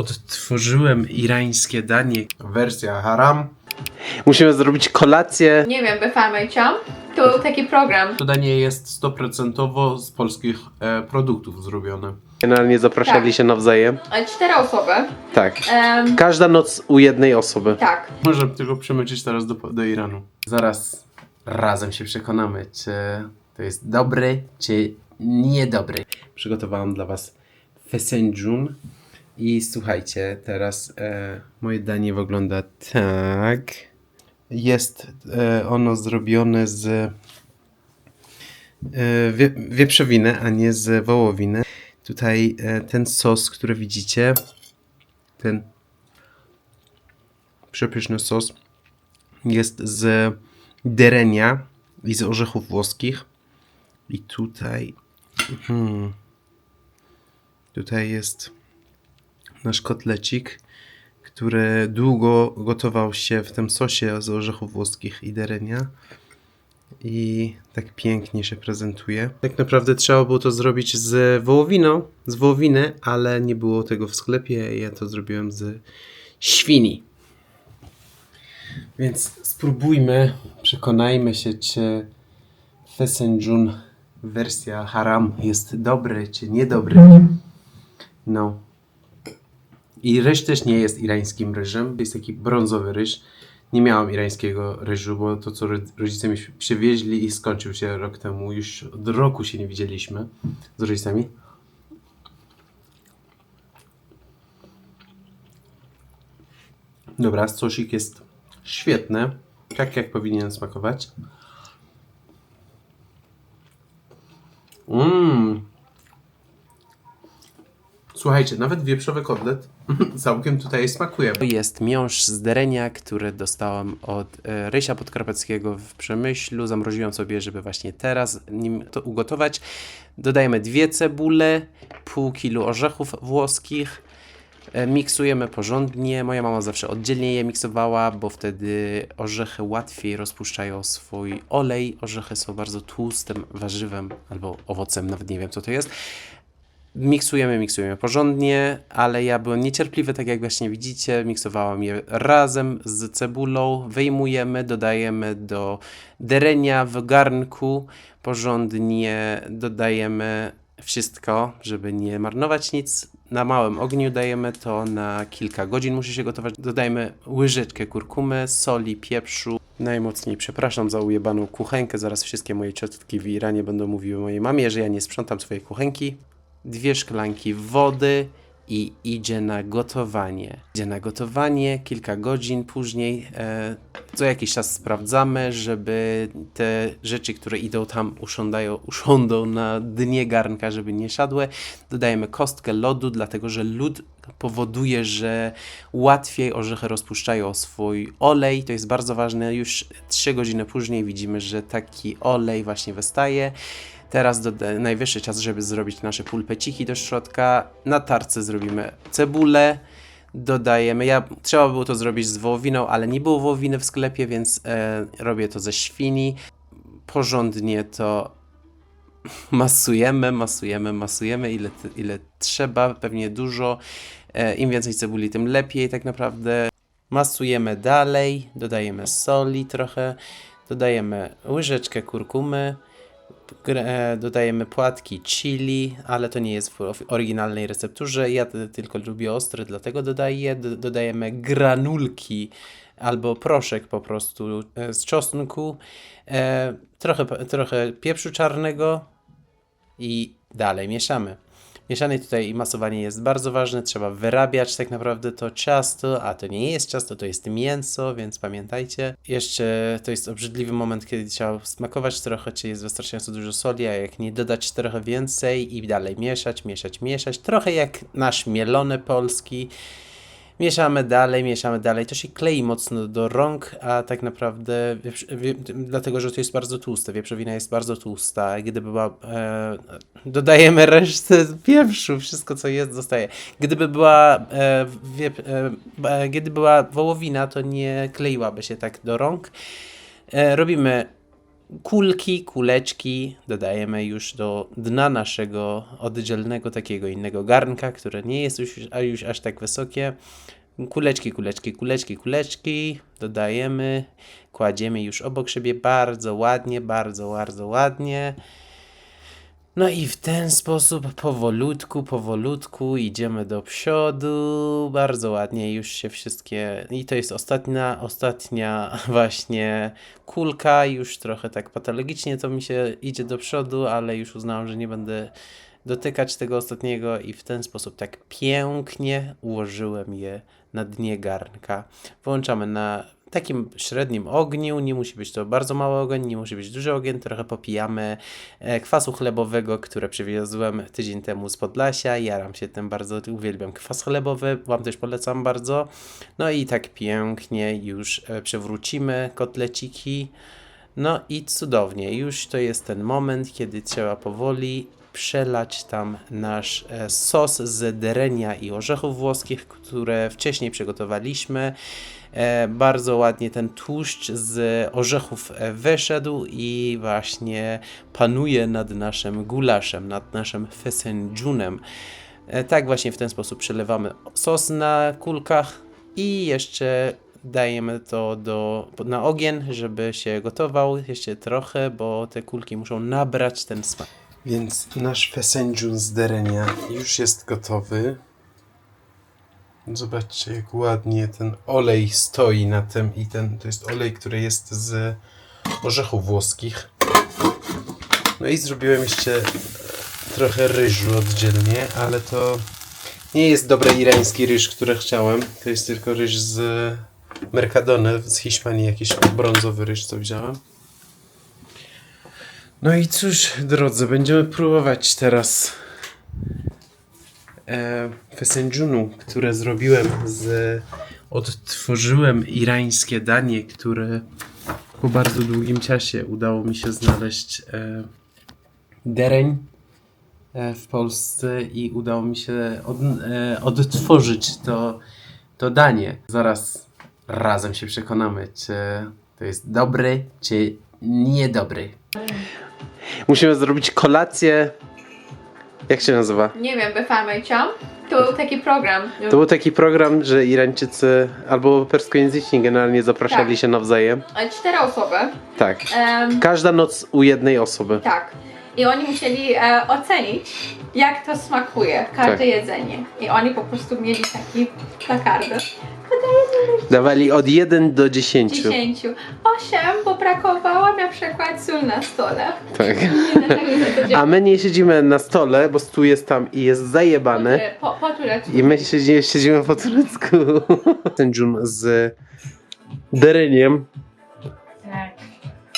Odtworzyłem irańskie danie. Wersja haram. Musimy zrobić kolację. Nie wiem, befarmejciam. To był taki program. To danie jest 100% z polskich e, produktów zrobione. Generalnie zapraszali Tak. się nawzajem. E, Cztery osoby. Tak. Em, Każda noc u jednej osoby. tak. Możemy tylko przemycić teraz do, do Iranu. Zaraz razem się przekonamy, czy to jest dobry, czy niedobry. Przygotowałam dla Was fesenjun. I słuchajcie, teraz e, moje danie wygląda tak. Jest e, ono zrobione z e, wie, wieprzowiny, a nie z wołowiny. Tutaj e, ten sos, który widzicie, ten przepyszny sos jest z derenia i z orzechów włoskich. I tutaj hmm, tutaj jest nasz kotlecik, który długo gotował się w tym sosie z orzechów włoskich i derenia. I tak pięknie się prezentuje. Tak naprawdę trzeba było to zrobić z wołowiną, z wołowiny, ale nie było tego w sklepie. Ja to zrobiłem z świni. Więc spróbujmy, przekonajmy się, czy Fesenjun wersja haram jest dobry, czy niedobry. No. I ryż też nie jest irańskim ryżem, jest taki brązowy ryż. Nie miałam irańskiego ryżu, bo to co ro- rodzice mi przywieźli i skończył się rok temu. Już od roku się nie widzieliśmy z rodzicami. Dobra, sosik jest świetny. Tak jak powinien smakować. Mmm. Słuchajcie, nawet wieprzowy kotlet całkiem tutaj smakuje. To jest miąższ z derenia, który dostałam od e, Rysia Podkarpackiego w Przemyślu. Zamroziłam sobie, żeby właśnie teraz nim to ugotować. Dodajemy dwie cebule, pół kilo orzechów włoskich. E, Miksujemy porządnie. Moja mama zawsze oddzielnie je miksowała, bo wtedy orzechy łatwiej rozpuszczają swój olej. Orzechy są bardzo tłustym warzywem albo owocem, nawet nie wiem co to jest. Miksujemy, miksujemy porządnie, ale ja byłem niecierpliwy, tak jak właśnie widzicie. Miksowałam je razem z cebulą. Wyjmujemy, dodajemy do derenia w garnku. Porządnie dodajemy wszystko, żeby nie marnować nic. Na małym ogniu dajemy to na kilka godzin, musi się gotować. Dodajmy łyżeczkę kurkumy, soli, pieprzu. Najmocniej przepraszam za ujebaną kuchenkę. Zaraz wszystkie moje ciotki w Iranie będą mówiły mojej mamie, że ja nie sprzątam swojej kuchenki dwie szklanki wody i idzie na gotowanie. Idzie na gotowanie kilka godzin później. E, co jakiś czas sprawdzamy, żeby te rzeczy, które idą tam, usiądają, usiądą na dnie garnka, żeby nie siadły. Dodajemy kostkę lodu, dlatego że lód powoduje, że łatwiej orzechy rozpuszczają swój olej. To jest bardzo ważne. Już 3 godziny później widzimy, że taki olej właśnie wystaje. Teraz doda- najwyższy czas, żeby zrobić nasze pulpeciki do środka. Na tarce zrobimy cebulę. Dodajemy, ja trzeba było to zrobić z wołowiną, ale nie było wołowiny w sklepie, więc e, robię to ze świni. Porządnie to masujemy, masujemy, masujemy ile, ile trzeba, pewnie dużo. E, Im więcej cebuli, tym lepiej tak naprawdę. Masujemy dalej, dodajemy soli trochę, dodajemy łyżeczkę kurkumy, e, dodajemy płatki chili, ale to nie jest w oryginalnej recepturze. Ja tylko lubię ostre, dlatego dodaję. Dodajemy granulki albo proszek po prostu e, z czosnku, e, trochę, trochę pieprzu czarnego i dalej mieszamy. Mieszanie tutaj i masowanie jest bardzo ważne, trzeba wyrabiać tak naprawdę to ciasto, a to nie jest ciasto, to jest mięso, więc pamiętajcie. Jeszcze to jest obrzydliwy moment, kiedy trzeba smakować trochę, czy jest wystarczająco dużo soli, a jak nie dodać trochę więcej i dalej mieszać, mieszać, mieszać. Trochę jak nasz mielony polski. Mieszamy dalej, mieszamy dalej. To się klei mocno do rąk, a tak naprawdę, wie, dlatego że to jest bardzo tłuste, wieprzowina jest bardzo tłusta. Gdyby była, e, dodajemy resztę pieprzu, wszystko co jest zostaje. Gdyby była, e, wiep, e, e, gdyby była wołowina, to nie kleiłaby się tak do rąk. E, robimy kulki, kuleczki dodajemy już do dna naszego oddzielnego takiego innego garnka, które nie jest już, a już aż tak wysokie. Kuleczki, kuleczki, kuleczki, kuleczki dodajemy, kładziemy już obok siebie bardzo ładnie, bardzo, bardzo ładnie. No i w ten sposób powolutku, powolutku idziemy do przodu. Bardzo ładnie już się wszystkie. I to jest ostatnia, ostatnia właśnie kulka. Już trochę tak patologicznie to mi się idzie do przodu, ale już uznałam, że nie będę dotykać tego ostatniego i w ten sposób tak pięknie ułożyłem je na dnie garnka. Włączamy na takim średnim ogniu, nie musi być to bardzo mały ogień, nie musi być duży ogień, trochę popijamy e, kwasu chlebowego, które przywiozłem tydzień temu z Podlasia, jaram się tym bardzo, uwielbiam kwas chlebowy, Wam też polecam bardzo. No i tak pięknie już e, przewrócimy kotleciki, no i cudownie, już to jest ten moment, kiedy trzeba powoli przelać tam nasz e, sos z derenia i orzechów włoskich, które wcześniej przygotowaliśmy. E, bardzo ładnie ten tłuszcz z orzechów e, wyszedł i właśnie panuje nad naszym gulaszem, nad naszym fesenjunem. Tak właśnie w ten sposób przelewamy sos na kulkach i jeszcze dajemy to do, na ogień, żeby się gotował jeszcze trochę, bo te kulki muszą nabrać ten smak. Więc nasz fesenjun z derenia już jest gotowy. Zobaczcie, jak ładnie ten olej stoi na tym i ten, to jest olej, który jest z orzechów włoskich. No i zrobiłem jeszcze e, trochę ryżu oddzielnie, ale to nie jest dobry irański ryż, który chciałem. To jest tylko ryż z Mercadone z Hiszpanii, jakiś brązowy ryż, co wziąłem. No i cóż, drodzy, będziemy próbować teraz e, fesenjunu, które zrobiłem z... Odtworzyłem irańskie danie, które po bardzo długim czasie udało mi się znaleźć e, dereń e, w Polsce i udało mi się od, e, odtworzyć to, to danie. Zaraz razem się przekonamy, czy to jest dobry, czy niedobry. Musimy zrobić kolację. Jak się nazywa? Nie wiem, befamejciam. To był taki program. To był taki program, że Irańczycy albo perskojęzyczni generalnie zapraszali Tak. się nawzajem. Cztery osoby. Tak. Em, Każda noc u jednej osoby. tak. I oni musieli e, ocenić, jak to smakuje, każde Tak. jedzenie. I oni po prostu mieli taki plakardy. Dawali od 1 do 10. Dziesięciu. Osiem, bo brakowało na przykład sól na stole. Tak. Nie to A my nie siedzimy na stole, bo stół jest tam i jest zajebany. Po, po turecku. I my siedzimy, siedzimy po turecku. Ten dżun z dereniem. Tak.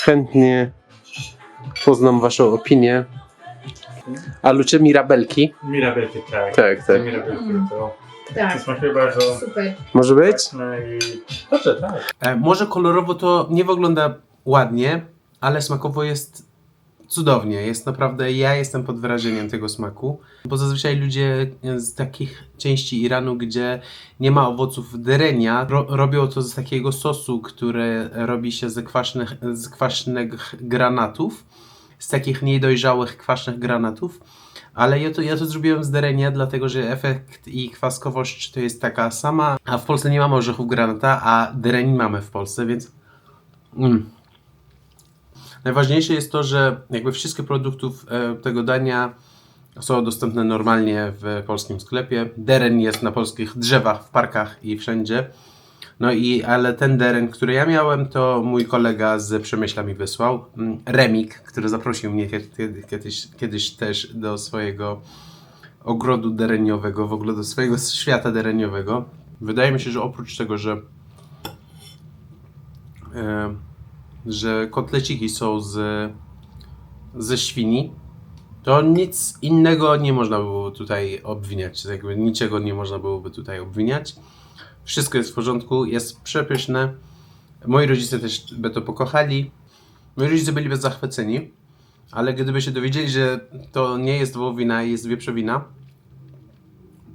Chętnie poznam waszą opinię. A lucie mirabelki? Mirabelki, tak. Tak, tak. Mirabelki to, to Tak. smakuje bardzo Super. Może być? no i dobrze, tak. E, może kolorowo to nie wygląda ładnie, ale smakowo jest cudownie. Jest naprawdę, ja jestem pod wrażeniem tego smaku, bo zazwyczaj ludzie z takich części Iranu, gdzie nie ma owoców derenia, ro, robią to z takiego sosu, który robi się ze kwaśnych, z kwaśnych granatów, z takich niedojrzałych kwaśnych granatów. Ale ja to, ja to zrobiłem z derenia, dlatego że efekt i kwaskowość to jest taka sama, a w Polsce nie mamy orzechów granata, a dereń mamy w Polsce, więc mm. Najważniejsze jest to, że jakby wszystkie produktów e, tego dania są dostępne normalnie w polskim sklepie. Deren jest na polskich drzewach, w parkach i wszędzie. No i, ale ten deren, który ja miałem, to mój kolega z Przemyśla mi wysłał. Mm, Remik, który zaprosił mnie kiedy- kiedyś, kiedyś też do swojego ogrodu dereniowego, w ogóle do swojego świata dereniowego. Wydaje mi się, że oprócz tego, że e, że kotleciki są z, ze świni, to nic innego nie można było tutaj obwiniać. Jakby niczego nie można byłoby tutaj obwiniać. Wszystko jest w porządku, jest przepyszne. Moi rodzice też by to pokochali. Moi rodzice byliby zachwyceni, ale gdyby się dowiedzieli, że to nie jest wołowina, jest wieprzowina,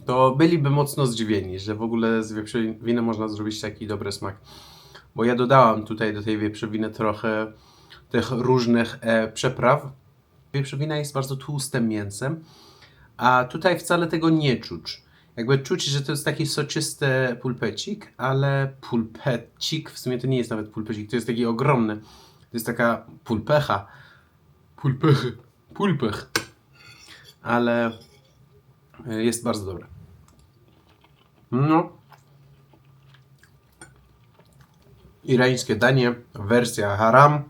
to byliby mocno zdziwieni, że w ogóle z wieprzowiny można zrobić taki dobry smak. Bo ja dodałam tutaj do tej wieprzowiny trochę tych różnych e, przypraw. Wieprzowina jest bardzo tłustym mięsem, a tutaj wcale tego nie czuć. Jakby czuć, że to jest taki soczysty pulpecik, ale pulpecik, w sumie to nie jest nawet pulpecik, to jest taki ogromny. To jest taka pulpecha. Pulpechy. Pulpech. Ale e, jest bardzo dobre. No. Irańskie danie, wersja haram.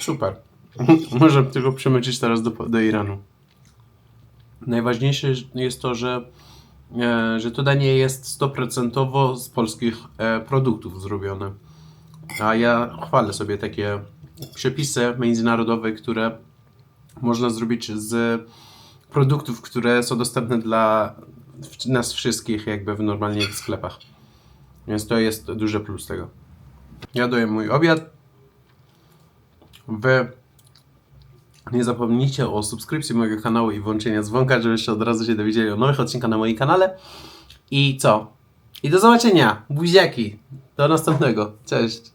Super. Możemy tylko przemycić teraz do, do Iranu. Najważniejsze jest to, że, że to danie jest 100% z polskich e, produktów zrobione. A ja chwalę sobie takie przepisy międzynarodowe, które można zrobić z produktów, które są dostępne dla nas wszystkich jakby w normalnie w sklepach. Więc to jest duży plus tego. Ja daję mój obiad. Wy nie zapomnijcie o subskrypcji mojego kanału i włączenia dzwonka, żebyście od razu się dowiedzieli o nowych odcinkach na moim kanale. I co? I do zobaczenia. Buziaki. Do następnego. Cześć.